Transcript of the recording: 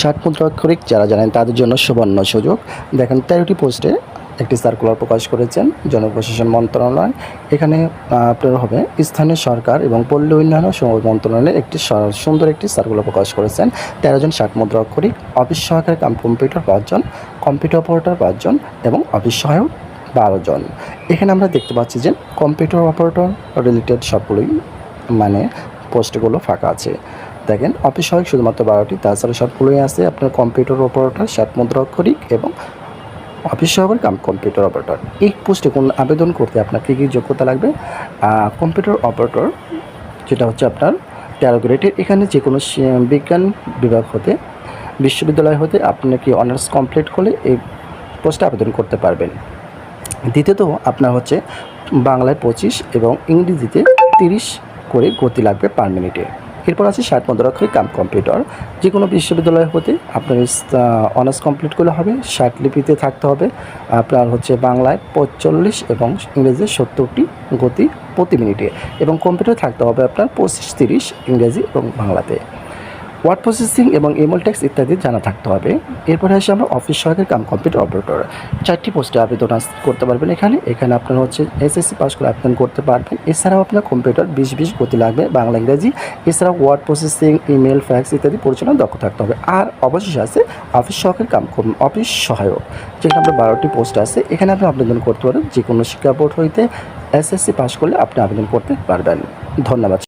ষাট মুদ্রাক্ষরিক যারা জানেন তাদের জন্য সুবর্ণ সুযোগ। দেখেন, তেরোটি পোস্টে একটি সার্কুলার প্রকাশ করেছেন জনপ্রশাসন মন্ত্রণালয়। এখানে আপনার হবে স্থানীয় সরকার এবং পল্লী উন্নয়ন সমাজ মন্ত্রণালয়ের একটি সুন্দর একটি সার্কুলার প্রকাশ করেছেন। তেরো জন ষাট মুদ্রাক্ষরিক অফিস সহকারী কাম কম্পিউটার পাঁচজন কম্পিউটার অপারেটর পাঁচজন এবং অফিস সহায়ক বারো জন। এখানে আমরা দেখতে পাচ্ছি যে কম্পিউটার অপারেটর রিলেটেড সবগুলোই মানে পোস্টগুলো ফাঁকা আছে। দেখেন অফিস সহায়ক শুধুমাত্র বারোটি, তাছাড়া সবগুলোই আছে আপনার কম্পিউটার অপারেটর সাত মুদ্রা অক্ষরিক এবং অফিস সহকারী কাম কম্পিউটার অপারেটর এই পোস্টে কোন আবেদন করতে আপনার কী কী যোগ্যতা লাগবে? কম্পিউটার অপারেটর যেটা হচ্ছে আপনার তেরো গ্রেডের, এখানে যে কোনো বিজ্ঞান বিভাগ হতে, বিশ্ববিদ্যালয় হতে আপনাকে অনার্স কমপ্লিট করলে এই পোস্টে আবেদন করতে পারবেন। দ্বিতীয়ত আপনার হচ্ছে বাংলায় পঁচিশ এবং ইংরেজিতে তিরিশ করে গতি লাগবে পার মিনিটে এরপর আছে ষাট পনেরো মুদ্রাক্ষরিক কাম কম্পিউটার। যে কোনো বিশ্ববিদ্যালয় হতে আপনার অনার্স কমপ্লিট করলে হবে, ষাট লিপিতে থাকতে হবে। আপনার হচ্ছে বাংলায় পঁয়তাল্লিশ এবং ইংরেজিতে সত্তরটি গতি প্রতি মিনিটে। এবং কম্পিউটার থাকতে হবে আপনার পঁচিশ, তিরিশ ইংরেজি এবং বাংলাতে। ওয়ার্ড প্রসেসিং এবং ইমেল ট্যাক্স ইত্যাদি জানা থাকতে হবে। এরপরে আসে আমরা অফিস সহায়কের কাম কম্পিউটার অপারেটর চারটি পোস্টে আবেদন করতে পারবেন এখানে। এখানে আপনার হচ্ছে এসএসসি পাস করে আবেদন করতে পারবেন। এছাড়াও আপনার কম্পিউটার বিশ বিশ গতি লাগবে, বাংলা, ইংরেজি। এছাড়াও ওয়ার্ড প্রসেসিং ইমেল ফ্যাক্স ইত্যাদি পরিচালনা দক্ষ থাকতে হবে। আর অবশেষে আছে অফিস সহায়কের কম- অফিস সহায়ক। যেখানে আপনার বারোটি পোস্ট আছে, এখানে আপনি আবেদন করতে পারেন। যে কোনো শিক্ষা বোর্ড হইতে এসএসসি পাস করলে আপনি আবেদন করতে পারবেন। ধন্যবাদ।